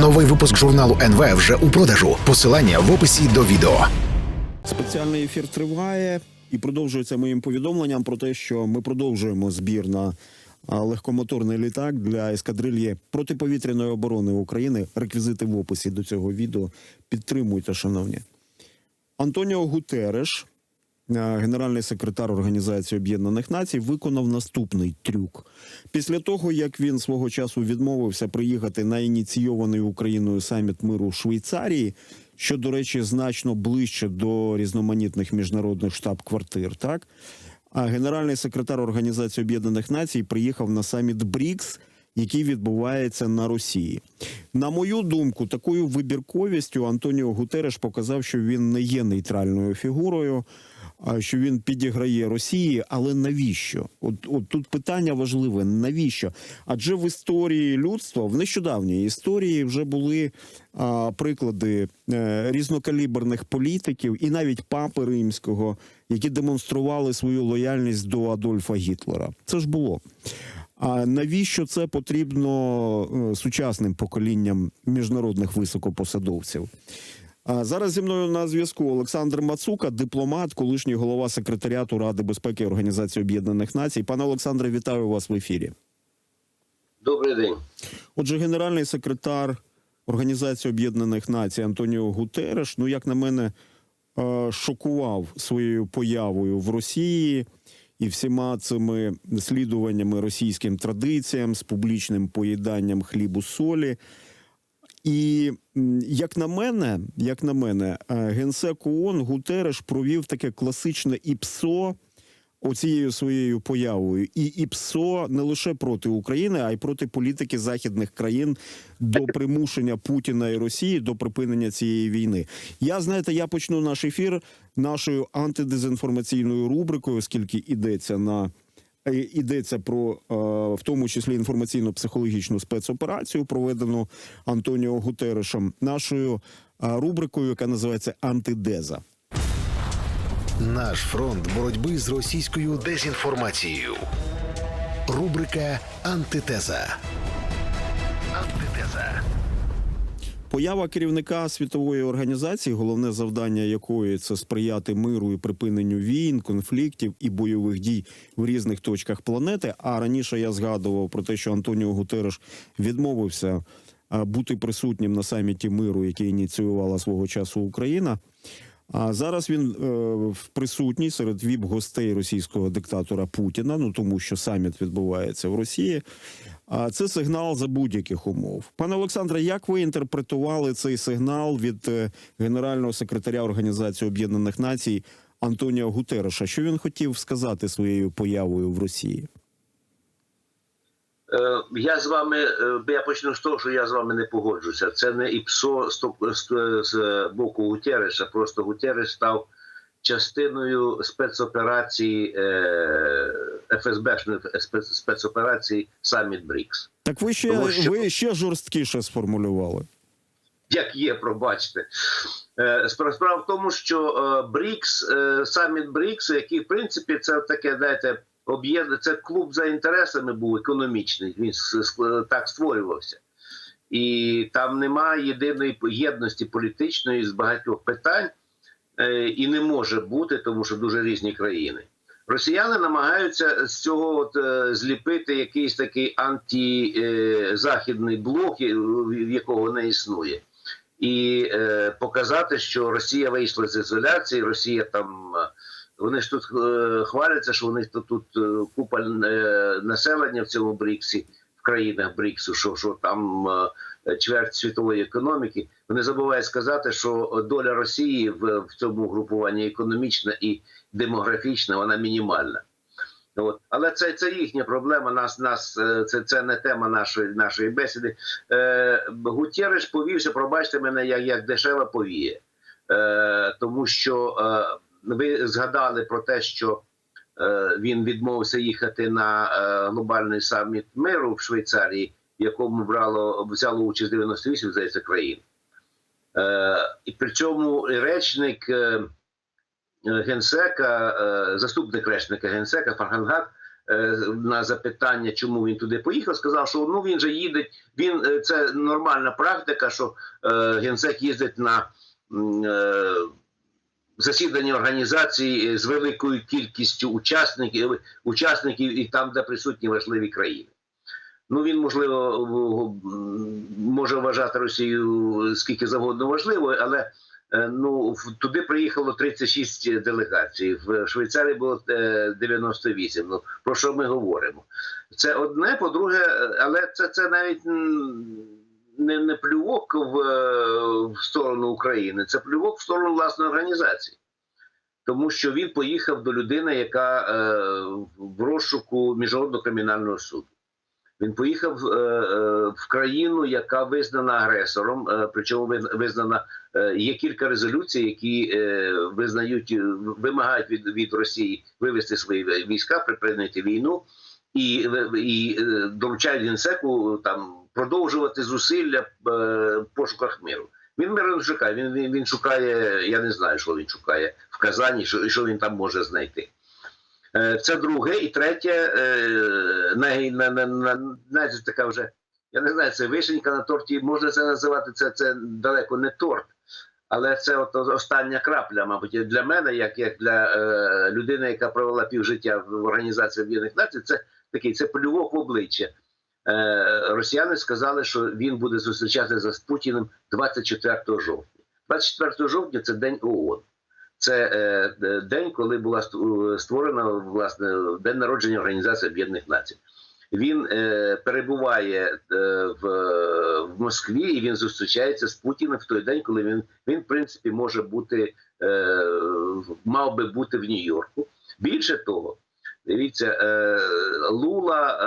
Новий випуск журналу НВ вже у продажу. Посилання в описі до відео. Спеціальний ефір триває і продовжується моїм повідомленням про те, що ми продовжуємо збір на легкомоторний літак для ескадрильї протиповітряної оборони України. Реквізити в описі до цього відео. Підтримуйте, шановні. Антоніо Гутереш, генеральний секретар Організації Об'єднаних Націй, виконав наступний трюк. Після того, як він свого часу відмовився приїхати на ініційований Україною саміт миру в Швейцарії, що, до речі, значно ближче до різноманітних міжнародних штаб-квартир, так? А генеральний секретар Організації Об'єднаних Націй приїхав на саміт БРІКС, який відбувається на Росії. На мою думку, такою вибірковістю Антоніо Гутереш показав, що він не є нейтральною фігурою, що він підіграє Росії. Але навіщо? От, от тут питання важливе: навіщо? Адже в історії людства, в нещодавній історії, вже були а, приклади е, різнокаліберних політиків і навіть папи римського, які демонстрували свою лояльність до Адольфа Гітлера. Це ж було. А навіщо це потрібно е, сучасним поколінням міжнародних високопосадовців? А зараз зі мною на зв'язку Олександр Мацука, дипломат, колишній голова секретаріату Ради безпеки Організації Об'єднаних Націй. Пане Олександре, вітаю вас в ефірі. Добрий день. Отже, генеральний секретар Організації Об'єднаних Націй Антоніо Гутереш, ну як на мене, е, шокував своєю появою в Росії і всіма цими слідуваннями російським традиціям з публічним поїданням хлібу солі. І як на мене, як на мене, е, генсек ООН Гутереш провів таке класичне ІПСО оцією своєю появою. І ІПСО не лише проти України, а й проти політики західних країн до примушення Путіна і Росії до припинення цієї війни. Я знаєте, я почну наш ефір нашою антидезінформаційною рубрикою, оскільки йдеться на йдеться про е, в тому числі інформаційно-психологічну спецоперацію, проведену Антоніо Гутерешем, нашою е, рубрикою, яка називається Антидеза. Наш фронт боротьби з російською дезінформацією. Рубрика Антитеза. Антитеза. Поява керівника світової організації, головне завдання якої це сприяти миру і припиненню війн, конфліктів і бойових дій в різних точках планети. А раніше я згадував про те, що Антоніо Гутереш відмовився бути присутнім на саміті миру, який ініціювала свого часу Україна. А зараз він е, присутній серед віп гостей російського диктатора Путіна. Ну тому що саміт відбувається в Росії. А це сигнал за будь-яких умов. Пане Олександре, як ви інтерпретували цей сигнал від е, генерального секретаря Організації Об'єднаних Націй Антоніо Гутереша? Що він хотів сказати своєю появою в Росії? Е, Я з вами, е, я почну з того, що я з вами не погоджуся. Це не ІПСО з боку Гутерреша, просто Гутерреш став частиною спецоперації ФСБшної спецоперації Саміт Брікс. Так ви ще Тому що- ви ще жорсткіше сформулювали. Як є, пробачте. Е, Справа в тому, що е, БРІКС, е, саміт БРІКС, який в принципі це таке, знаєте, об'єднання, це клуб за інтересами був економічний. Він так створювався. І там немає єдиної єдності політичної з багатьох питань, і не може бути, тому що дуже різні країни. Росіяни намагаються з цього от, е, зліпити якийсь такий антизахідний блок, е, в якого не існує, і е, показати, що Росія вийшла з ізоляції, Росія там. е, Вони ж тут е, хваляться, що вони тут, тут е, купа е, населення в цьому Бріксі, країнах Бріксу, що, що там е, чверть світової економіки. Вони забувають сказати, що доля Росії в, в цьому групуванні економічна і демографічна, вона мінімальна. От. Але це, це їхня проблема. Нас, нас е, це, це не тема нашої, нашої бесіди. Е, Гутєреш повівся, пробачте мене, як, як дешева повіє. Е, тому що е, ви згадали про те, що він відмовився їхати на е, глобальний саміт миру в Швейцарії, в якому брало взяло участь 98 здається, країн. Е, і при цьому речник е, генсека, е, заступник речника генсека Фархангат е, на запитання, чому він туди поїхав, сказав, що ну він же їде. Він е, це нормальна практика, що е, генсек їздить на е, засідання організації з великою кількістю учасників, учасників і там, де присутні важливі країни. Ну він можливо може вважати Росію скільки завгодно важливою, але е, ну туди приїхало 36 делегацій. В Швейцарії було е, 98. Ну про що ми говоримо? Це одне, по-друге, е, але це, це навіть не, не плювок в, е, в сторону України, це плювок в сторону власної організації. Тому що він поїхав до людини, яка е, в розшуку міжнародного кримінального суду. Він поїхав е, е, в країну, яка визнана агресором. Е, причому визнана е, є кілька резолюцій, які е, визнають, е, вимагають від, від Росії вивести свої війська, припинити війну, і, і доручають генсеку там продовжувати зусилля е, в пошуках миру. Він миру шукає. Він, він, він шукає, я не знаю, що він шукає в Казані, що, що він там може знайти. Е, Це друге. І третє, е, на, на, на, така вже, я не знаю, це вишенька на торті, можна це називати, це, це далеко не торт. Але це от остання крапля, мабуть, для мене, як, як для е, людини, яка провела півжиття в Організації Об'єднаних Націй, це такий це плювок в обличчя. Е, росіяни сказали, що він буде зустрічатися з Путіним 24 жовтня. 24 жовтня це день ООН. Це е, е, день, коли була створена власне день народження Організації Об'єднаних Націй. Він е, перебуває е, в, в Москві і він зустрічається з Путіним в той день, коли він, він в принципі може бути е, мав би бути в Нью-Йорку. Більше того, дивіться, е, Лула,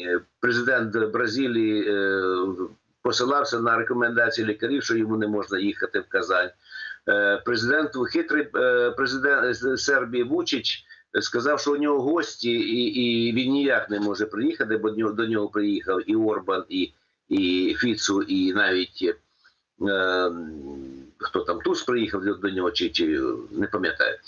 е, президент Бразилії, е, посилався на рекомендації лікарів, що йому не можна їхати в Казань. Е, Президент хитрий е, президент Сербії Вучич сказав, що у нього гості, і, і він ніяк не може приїхати, бо до нього, приїхав і Орбан, і, і Фіцу, і навіть е, хто там Туз приїхав до, нього, чи, чи не пам'ятаю.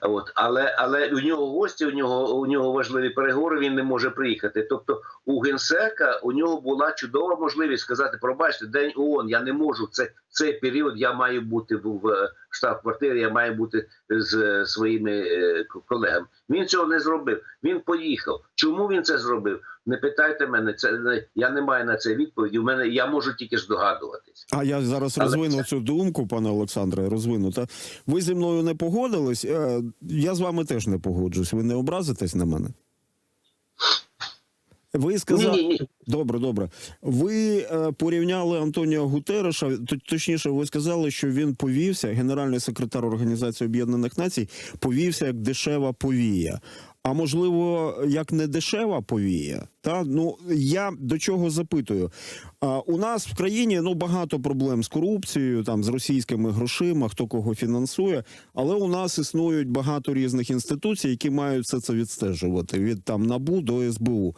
От, але, але у нього гості, у нього, у нього важливі переговори, він не може приїхати. Тобто у генсека у нього була чудова можливість сказати: пробачте, день ООН, я не можу. Це цей період я маю бути в, штаб-квартирі, я маю бути з своїми е, колегами. Він цього не зробив. Він поїхав. Чому він це зробив? Не питайте мене. Це я не маю на це відповіді. У мене я можу тільки здогадуватись. А я зараз Але розвину це- цю думку, пане Олександре. Розвину. Та ви зі мною не погодились. Е, Я з вами теж не погоджуюсь. Ви не образитесь на мене? Ви сказали. ні, ні. Добре, добре. Ви е, порівняли Антоніо Гутереша. Точніше, ви сказали, що він повівся, генеральний секретар Організації Об'єднаних Націй, повівся як дешева повія. А можливо, як не дешева повія. Та ну я до чого запитую? А, у нас в країні ну багато проблем з корупцією, там з російськими грошима, хто кого фінансує. Але у нас існують багато різних інституцій, які мають все це відстежувати від там НАБУ до СБУ.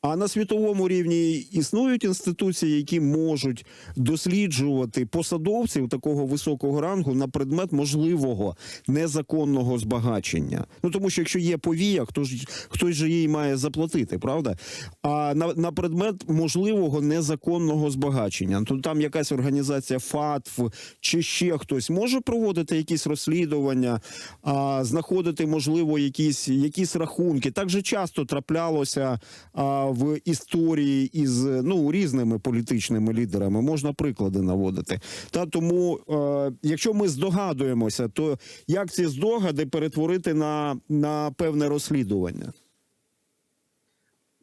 А на світовому рівні існують інституції, які можуть досліджувати посадовців такого високого рангу на предмет можливого незаконного збагачення. Ну тому що якщо є повія, хто ж хтось же їй має заплатити, правда? А на, на предмет можливого незаконного збагачення. То там якась організація ФАТФ чи ще хтось може проводити якісь розслідування, а, знаходити можливо якісь, якісь рахунки. Так же часто траплялося а, в історії із ну різними політичними лідерами. Можна приклади наводити. Та тому, е, якщо ми здогадуємося, то як ці здогади перетворити на, на певне розслідування?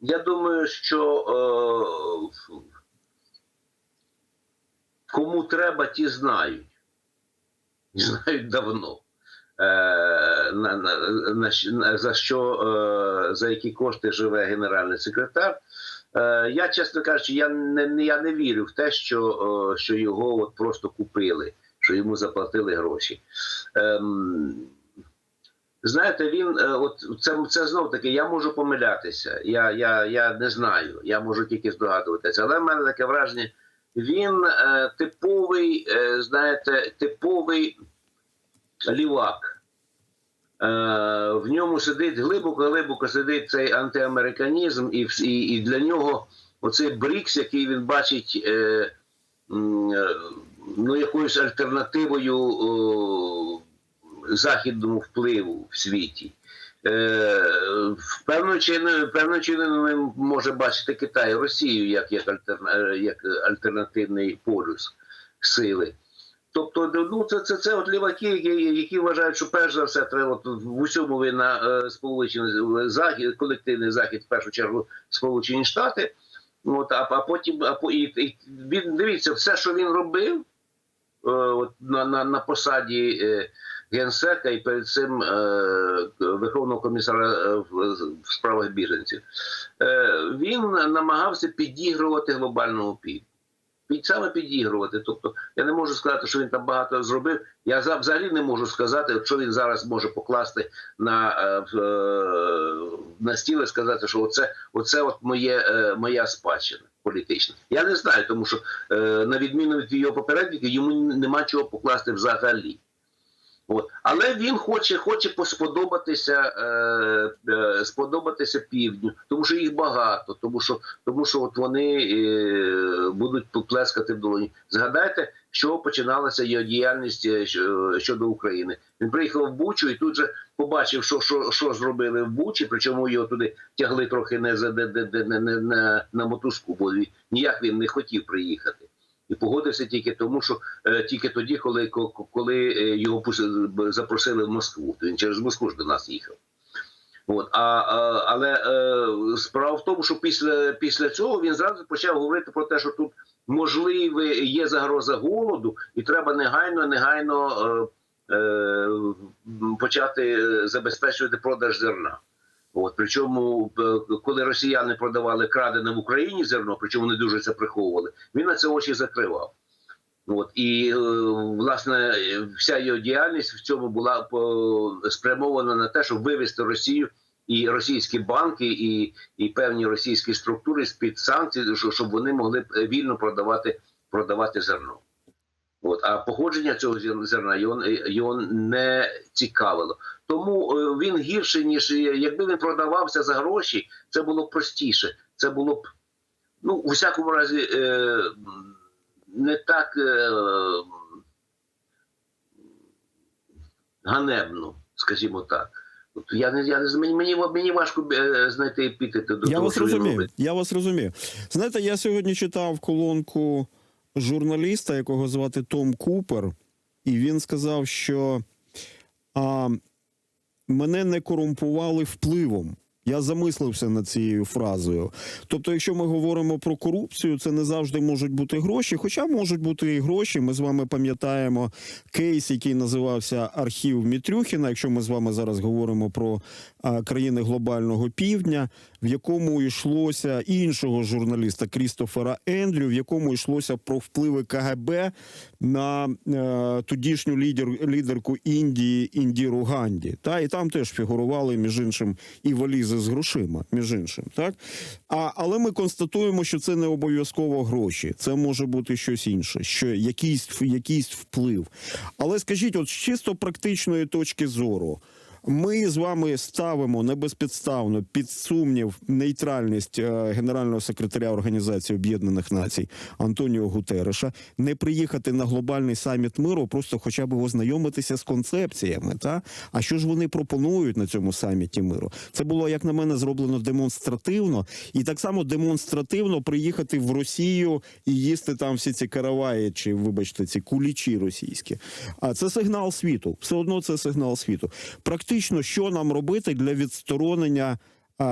Я думаю, що е, кому треба, ті знають. Знають давно. Е, на, на, на, за що, е, за які кошти живе генеральний секретар. Е, я, чесно кажучи, я не, я не вірю в те, що, що його от просто купили, що йому заплатили гроші. Ем, Знаєте, він е, от це, це знов таки, я можу помилятися. Я, я, я не знаю, я можу тільки здогадуватися. Але в мене таке враження, він е, типовий, е, знаєте, типовий лівак. в ньому сидить глибоко-глибоко сидить цей антиамериканізм, і, і, і для нього оцей Брікс, який він бачить е, е, ну, якоюсь альтернативою о, західному впливу в світі. Е, в певною чиною, він може бачити Китай Росію як, як, альтерна, е, як альтернативний полюс сили. Тобто, ну це, це, це от ліваки, які, які вважають, що перш за все треба от в усьому вина е, сполучені захід, колективний захід, в першу чергу, Сполучені Штати. От, а, а потім, а по- і, і дивіться, все, що він робив е, от, на, на, на посаді генсека і перед цим е, Верховного комісара е, в, справах біженців, е, він намагався підігрувати глобальному півдню під саме підігрувати. Тобто я не можу сказати, що він там багато зробив. Я за- взагалі не можу сказати, що він зараз може покласти на, на стіл і сказати, що оце, оце от моє, моя спадщина політична. Я не знаю, тому що на відміну від його попередників, йому нема чого покласти взагалі. От. Але він хоче, хоче посподобатися, е, е, сподобатися півдню, тому що їх багато, тому що, тому що от вони е, будуть плескати в долоні. Згадайте, чого починалася його діяльність е, щодо України. Він приїхав в Бучу і тут же побачив, що, що, що зробили в Бучі, причому його туди тягли трохи не, за, де, де, де, не, не, не, на мотузку, бо ніяк він не хотів приїхати. І погодився тільки тому, що е, тільки тоді, коли, ко- коли е, його запросили в Москву, то він через Москву ж до нас їхав. От, а, але е, справа в тому, що після, після цього він зразу почав говорити про те, що тут можливо є загроза голоду, і треба негайно, негайно е, е, почати забезпечувати продаж зерна. От, причому, е, коли росіяни продавали крадене в Україні зерно, причому вони дуже це приховували, він на це очі закривав. От, і, е, власне, вся його діяльність в цьому була спрямована на те, щоб вивести Росію і російські банки, і, і певні російські структури з-під санкцій, щоб вони могли вільно продавати, продавати зерно. От, а походження цього зерна його, його не цікавило. Тому е, він гірше, ніж якби він продавався за гроші, це було б простіше. Це було б, ну, у всякому разі, е, не так е, ганебно, скажімо так. Я не, я не мені, мені, мені важко знайти епітети до Я того, вас розумію. Я вас розумію. Знаєте, я сьогодні читав колонку журналіста, якого звати Том Купер, і він сказав, що а, мене не корумпували впливом. Я замислився над цією фразою. Тобто, якщо ми говоримо про корупцію, це не завжди можуть бути гроші, хоча можуть бути і гроші. Ми з вами пам'ятаємо кейс, який називався Архів Мітрюхіна. Якщо ми з вами зараз говоримо про країни глобального півдня, в якому йшлося іншого журналіста Крістофера Ендрю, в якому йшлося про впливи КГБ на е, тодішню лідер, лідерку Індії Індіру Ганді. Та і там теж фігурували між іншим і валізи з грошима, між іншим, так а але ми констатуємо, що це не обов'язково гроші, це може бути щось інше, що якийсь якийсь вплив. Але скажіть, от з чисто практичної точки зору. Ми з вами ставимо небезпідставно під сумнів нейтральність е, генерального секретаря Організації Об'єднаних Націй Антоніо Гутереша не приїхати на глобальний саміт миру, просто хоча б ознайомитися з концепціями. Та а що ж вони пропонують на цьому саміті миру? Це було як на мене зроблено демонстративно, і так само демонстративно приїхати в Росію і їсти там всі ці караваї, чи вибачте, ці кулічі російські. А це сигнал світу. Все одно це сигнал світу. Практично, що нам робити для відсторонення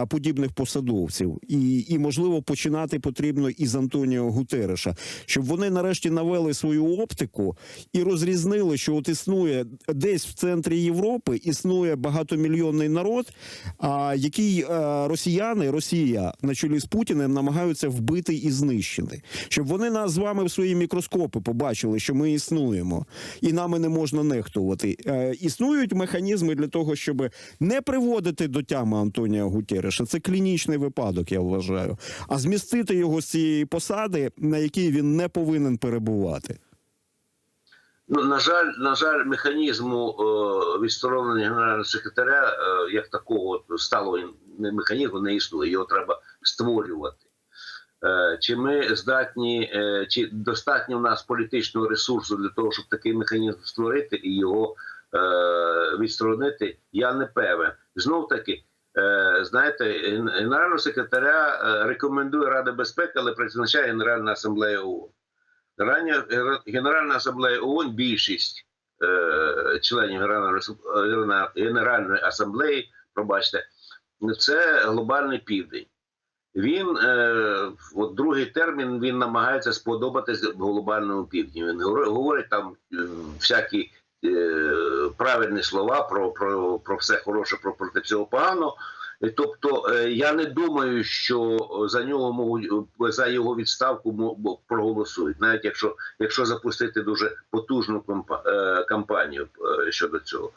подібних посадовців, і, і можливо починати потрібно із Антоніо Гутереша, щоб вони нарешті навели свою оптику і розрізнили, що от існує десь в центрі Європи існує багатомільйонний народ, а який е, росіяни, Росія на чолі з Путіним намагаються вбити і знищити, щоб вони нас з вами в свої мікроскопи побачили, що ми існуємо, і нами не можна нехтувати. Е, існують механізми для того, щоб не приводити до тями Антонія Гутереша. Це клінічний випадок, я вважаю. А змістити його з цієї посади, на якій він не повинен перебувати. Ну, на жаль, на жаль, механізму е, відсторонення генерального секретаря е, як такого сталого механізму не існує. Його треба створювати. Е, чи ми здатні, е, чи достатньо в нас політичного ресурсу для того, щоб такий механізм створити і його е, відсторонити, я не певен. Знов таки, знаєте, генерального секретаря е, рекомендує Рада безпеки, але призначає Генеральна асамблея ООН. Генеральна асамблея ООН більшість е, членів Генеральної, е, асамблеї, пробачте, це глобальний південь. Він е, от другий термін він намагається сподобатись глобальному півдні. Він говор- говорить там е, всякі е, правильні слова про, про, про все хороше, про проти всього поганого. Тобто е, я не думаю, що за нього можуть за його відставку проголосують, навіть якщо якщо запустити дуже потужну е, кампанію е, щодо цього.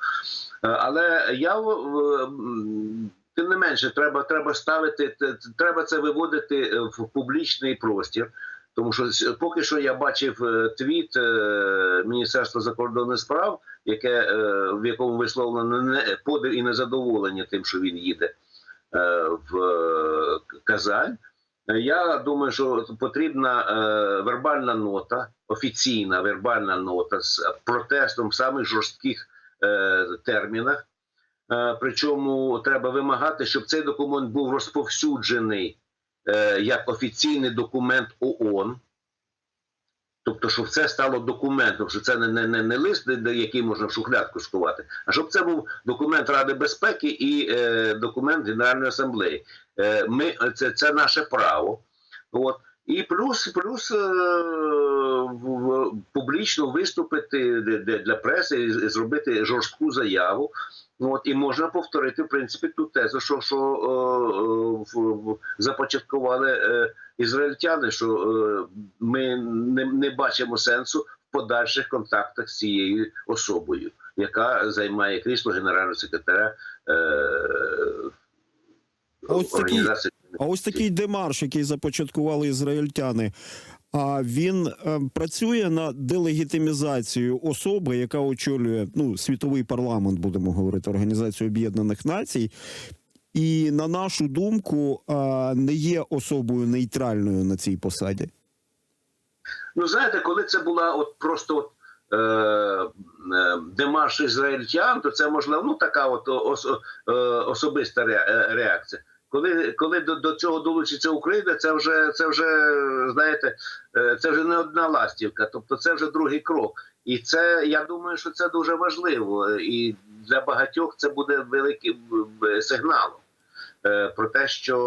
Е, Але я тим не менше, треба, треба ставити, треба це виводити е, в публічний простір. Тому що поки що я бачив е, твіт е, Міністерства закордонних справ, яке е, в якому висловлено подив і незадоволення тим, що він їде в Казань. Я думаю, що потрібна вербальна нота, офіційна вербальна нота з протестом в самих жорстких термінах. Причому треба вимагати, щоб цей документ був розповсюджений як офіційний документ ООН. Тобто, щоб це стало документом, що це не, не, не, не лист, який можна в шухлядку сховати, а щоб це був документ Ради безпеки і е, документ Генеральної асамблеї. Е, ми, це, це наше право. От. І плюс, плюс е, в- публічно виступити для преси і зробити жорстку заяву. От, і можна повторити, в принципі, ту тезу, що, що е, е, започаткували е, ізраїльтяни, що е, ми не, не бачимо сенсу в подальших контактах з цією особою, яка займає крісло генерального секретаря е, Ось такий-. А ось такий демарш, який започаткували ізраїльтяни. А він е, працює на делегітимізацію особи, яка очолює ну світовий парламент, будемо говорити, Організацію Об'єднаних Націй. І на нашу думку, е, не є особою нейтральною на цій посаді. Ну, знаєте, коли це була от просто от, е, е, демарш ізраїльтян, то це можливо ну, така от ос, е, особиста е, реакція. Коли, коли до, до цього долучиться Україна, це вже це вже знаєте, е, це вже не одна ластівка, тобто це вже другий крок. І це я думаю, що це дуже важливо. І для багатьох це буде великим е, сигналом е, про те, що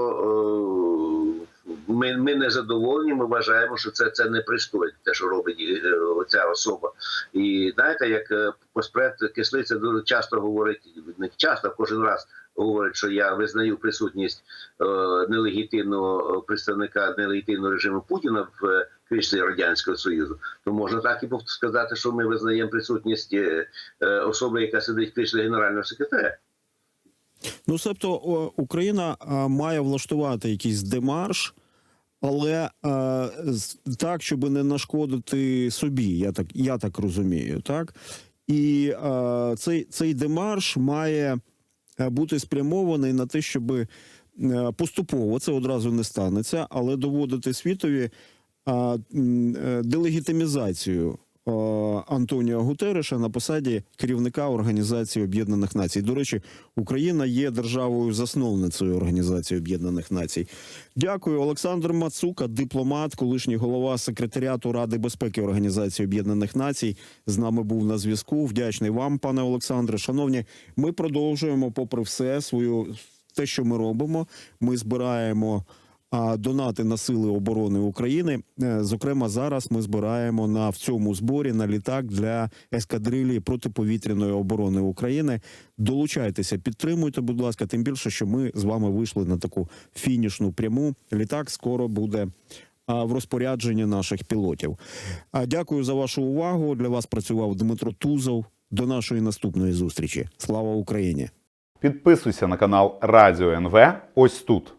е, ми, ми не задоволені. Ми вважаємо, що це, це не пристойно, те, що робить е, ця особа. І знаєте, як е, поспред кислиця дуже часто говорить, не часто, кожен раз говорить, що я визнаю присутність е, нелегітимного представника нелегітимного режиму Путіна в е, кріслі радянського союзу, то можна так і сказати, що ми визнаємо присутність е, е, особи, яка сидить в кріслі генерального секретаря. Ну, себто, Україна має влаштувати якийсь демарш, але з- так, щоб не нашкодити собі. Я так, я так розумію, так? І а, цей, цей демарш має е, бути спрямований на те, щоб е, поступово це одразу не станеться, але доводити світові е, делегітимізацію е, Антоніо Гутереша на посаді керівника Організації Об'єднаних Націй. До речі, Україна є державою засновницею Організації Об'єднаних Націй. Дякую, Олександр Мацука, дипломат, колишній голова секретаріату Ради безпеки Організації Об'єднаних Націй. З нами був на зв'язку. Вдячний вам, пане Олександре. Шановні, ми продовжуємо, попри все, свою те, що ми робимо. Ми збираємо донати на сили оборони України. Е, Зокрема, зараз ми збираємо на в цьому зборі на літак для ескадрилії протиповітряної оборони України. Долучайтеся, підтримуйте, будь ласка. Тим більше, що ми з вами вийшли на таку фінішну пряму. Літак скоро буде. а, В розпорядженні наших пілотів. А дякую за вашу увагу. Для вас працював Дмитро Тузов. До нашої наступної зустрічі. Слава Україні! Підписуйся на канал Радіо НВ ось тут.